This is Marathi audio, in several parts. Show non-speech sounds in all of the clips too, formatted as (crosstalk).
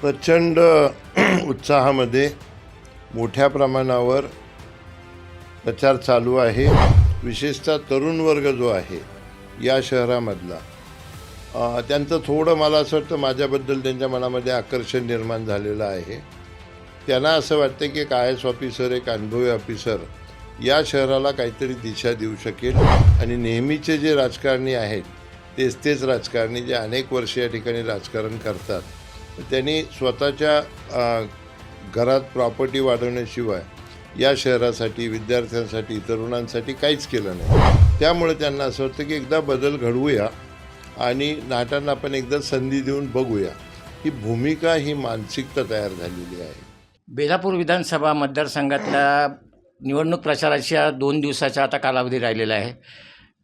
प्रचंड उत्साहामध्ये मोठ्या प्रमाणावर प्रचार चालू आहे. विशेषतः तरुण वर्ग जो आहे या शहरामधला. त्यांचं थोडं मला असं वाटतं माझ्याबद्दल त्यांच्या मनामध्ये आकर्षण निर्माण झालेलं आहे. त्यांना असं वाटतं की एक आय एस ऑफिसर एक अनुभवी ऑफिसर या शहराला काहीतरी दिशा देऊ शकेल. आणि नेहमीचे जे राजकारणी आहेत तेच तेच राजकारणी जे अनेक वर्ष या ठिकाणी राजकारण करतात. त्यांनी स्वतःच्या घरात प्रॉपर्टी वाढवण्याशिवाय या शहरासाठी विद्यार्थ्यांसाठी तरुणांसाठी काहीच केलं नाही. त्यामुळे त्यांना असं वाटतं की एकदा बदल घडवूया आणि नाटांना आपण एकदा संधी देऊन बघूया. ही भूमिका ही मानसिकता तयार झालेली आहे. बेलापूर विधानसभा मतदारसंघातल्या निवडणूक प्रचाराच्या दोन दिवसाचा आता कालावधी राहिलेला आहे.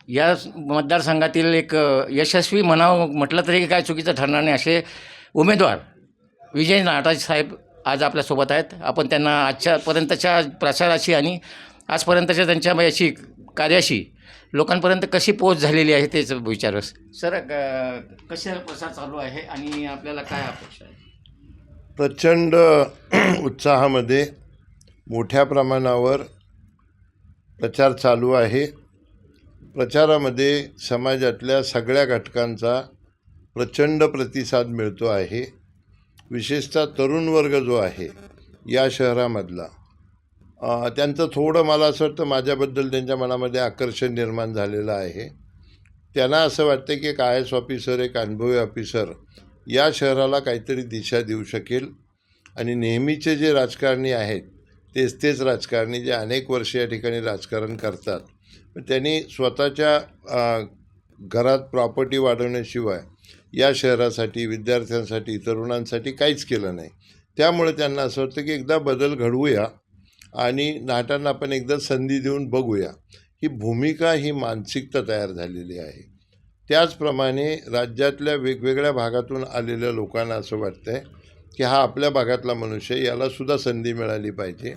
या मतदारसंघातील एक यशस्वी म्हणावं म्हटलं तरी काय चुकीचं ठरणार नाही. असे उमेदवार विजय नाटाज साहेब आज आपल्यासोबत आहेत. आपण त्यांना आजच्यापर्यंतच्या प्रचाराची आणि आजपर्यंतच्या त्यांच्या याची कार्याशी लोकांपर्यंत कशी पोच झालेली आहे तेच विचारस. सर कशा प्रचार चालू आहे आणि आपल्याला काय अपेक्षा आहे? प्रचंड उत्साहामध्ये मोठ्या प्रमाणावर प्रचार चालू आहे. प्रचारामध्ये समाजातल्या सगळ्या घटकांचा प्रचंड प्रतिसाद मिळतो आहे. विशेषतः तरुण वर्ग जो आहे या शहरामधला त्यांचं थोडं मला असं वाटतं माझ्याबद्दल त्यांच्या मनामध्ये आकर्षण निर्माण झालेलं आहे. त्यांना असं वाटतं की एक आय एस ऑफिसर एक अनुभवी ऑफिसर या शहराला काहीतरी दिशा देऊ शकेल. आणि नेहमीचे जे राजकारणी आहेत तेच तेच राजकारणी जे अनेक वर्ष या ठिकाणी राजकारण करतात. त्यांनी स्वतःच्या घरात प्रॉपर्टी वाढवण्याशिवाय या शहरासाठी विद्यार्थ्यांसाठी तरुणांसाठी काहीच केलं नाही. त्यामुळे त्यांना असं वाटतं की एकदा बदल घडवूया आणि नाटांना आपण एकदा संधी देऊन बघूया. ही भूमिका ही मानसिकता तयार झालेली आहे. त्याचप्रमाणे राज्यातल्या वेगवेगळ्या भागातून आलेल्या लोकांना असं वाटतं आहे की हा आपल्या भागातला मनुष्य आहे, यालासुद्धा संधी मिळाली पाहिजे.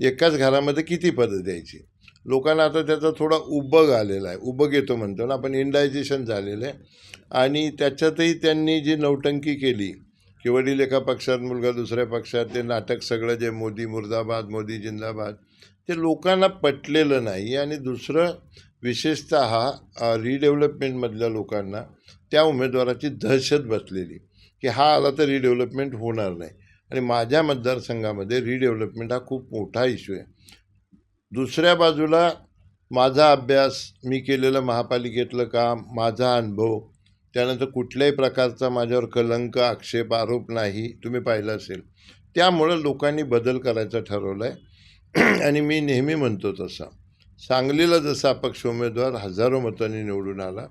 एकाच घरामध्ये किती पदं द्यायची? लोकांना आता त्याचा थोडा उबग आलेला आहे. उबग येतो म्हणतो ना. आपण इंडायजेशन झालेलं आहे. आणि त्याच्यातही त्यांनी जी नौटंकी केली की वडील एका पक्षात मुलगा दुसऱ्या पक्षात ते नाटक सगळं जे मोदी मुर्दाबाद मोदी जिंदाबाद ते लोकांना पटलेलं नाही. आणि दुसरं विशेषतः हा रिडेव्हलपमेंटमधल्या लोकांना त्या उमेदवाराची दहशत बसलेली की हा आला तर रिडेव्हलपमेंट होणार नाही. आणि माझ्या मतदारसंघामध्ये रिडेव्हलपमेंट हा खूप मोठा इश्यू आहे. दुसऱ्या बाजूला माझा अभ्यास मी केलेलं महापालिकेतलं काम माझा अनुभव त्यानंतर कुठल्याही प्रकारचा माझ्यावर कलंक आक्षेप आरोप नाही तुम्ही पाहिलं असेल. त्यामुळं लोकांनी बदल करायचं ठरवलं आहे (clears throat) आणि मी नेहमी म्हणतो तसा सांगलीला जसा अपक्ष उमेदवार हजारो मतांनी निवडून आला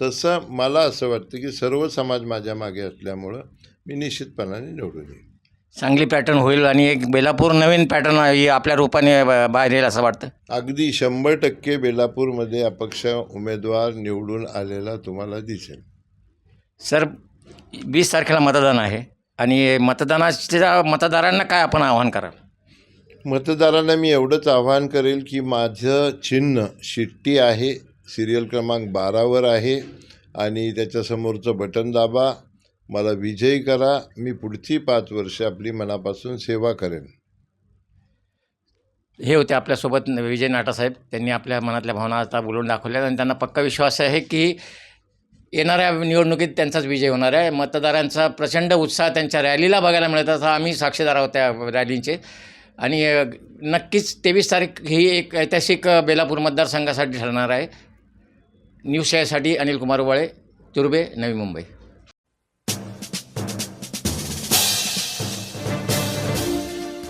तसं मला असं वाटतं की सर्व समाज माझ्या मागे असल्यामुळं मी निश्चितपणाने निवडून येईल चांगली पॅटर्न होईल आणि एक बेलापूर नवीन पॅटर्न आपल्या रूपाने बाहेर येईल असं वाटतं. अगदी शंभर टक्के बेलापूरमध्ये अपक्ष उमेदवार निवडून आलेला तुम्हाला दिसेल. सर वीस तारखेला मतदान आहे आणि मतदानाच्या मतदारांना काय आपण आवाहन कराल? मतदारांना मी एवढंच आवाहन करेल की माझं चिन्ह शिट्टी आहे सिरियल क्रमांक बारावर आहे आणि त्याच्यासमोरचं बटन दाबा. मला विजयी करा मी पुढची पाच वर्ष आपली मनापासून सेवा करेन. हे होते आपल्यासोबत विजय नाटासाहेब त्यांनी आपल्या मनातल्या भावना आता बोलून दाखवल्या आणि त्यांना पक्का विश्वास आहे की येणाऱ्या निवडणुकीत त्यांचाच विजय होणार आहे. मतदारांचा प्रचंड उत्साह त्यांच्या रॅलीला बघायला मिळत असा आम्ही साक्षीदार आहोत त्या रॅलींचे. आणि नक्कीच तेवीस तारीख ही एक ऐतिहासिक बेलापूर मतदारसंघासाठी ठरणार आहे. न्यूज शेअरसाठी अनिल कुमार वळे तुर्बे नवी मुंबई.